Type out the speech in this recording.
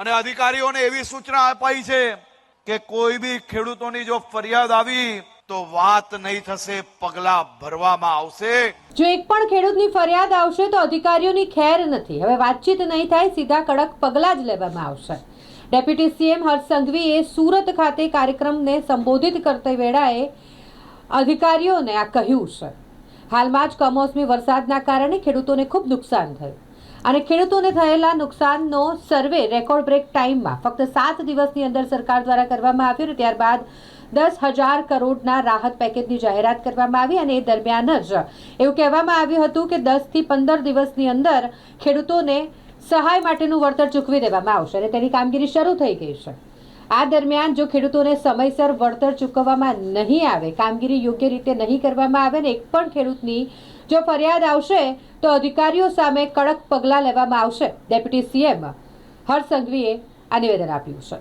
અને અધિકારીઓને એવી સૂચના અપાઈ છે કે કોઈ બી ખેડૂતોની જો ફરિયાદ આવી, તો વાત નહીં થશે, પગલા ભરવામાં આવશે. જો એક પણ ખેડૂતની ફરિયાદ આવશે, તો અધિકારીઓની ખેર નથી. હવે વાતચીત નહીં થાય, સીધા કડક પગલાં જ લેવામાં આવશે. ડેપ્યુટી સીએમ હર્ષ સંઘવીએ સુરત ખાતે કાર્યક્રમને સંબોધિત કરતી વેળાએ અધિકારીઓને આ કહ્યું છે. હાલમાં જ કમોસમી વરસાદના કારણે ખેડૂતોને ખૂબ નુકસાન થયું. અને ખેડૂતોને થયેલા નુકસાનનો સર્વે રેકોર્ડ બ્રેક ટાઈમમાં ફક્ત સાત દિવસની અંદર સરકાર દ્વારા કરવામાં આવ્યો અને ત્યારબાદ દસ હજાર કરોડના રાહત પેકેજની જાહેરાત કરવામાં આવી અને એ દરમિયાન જ એવું કહેવામાં આવ્યું હતું કે દસથી પંદર દિવસની અંદર ખેડૂતોને સહાય માટેનું વળતર ચૂકવી દેવામાં આવશે અને તેની કામગીરી શરૂ થઈ ગઈ છે. આ દરમિયાન જો ખેડૂતોને સમયસર વળતર ચૂકવવામાં નહીં આવે, કામગીરી યોગ્ય રીતે નહીં કરવામાં આવે ને એક પણ ખેડૂતની જો ફરિયાદ આવશે, તો અધિકારીઓ સામે કડક પગલાં લેવામાં આવશે. ડેપ્યુટી સીએમ હર્ષ સંઘવીએ આ નિવેદન આપ્યું છે.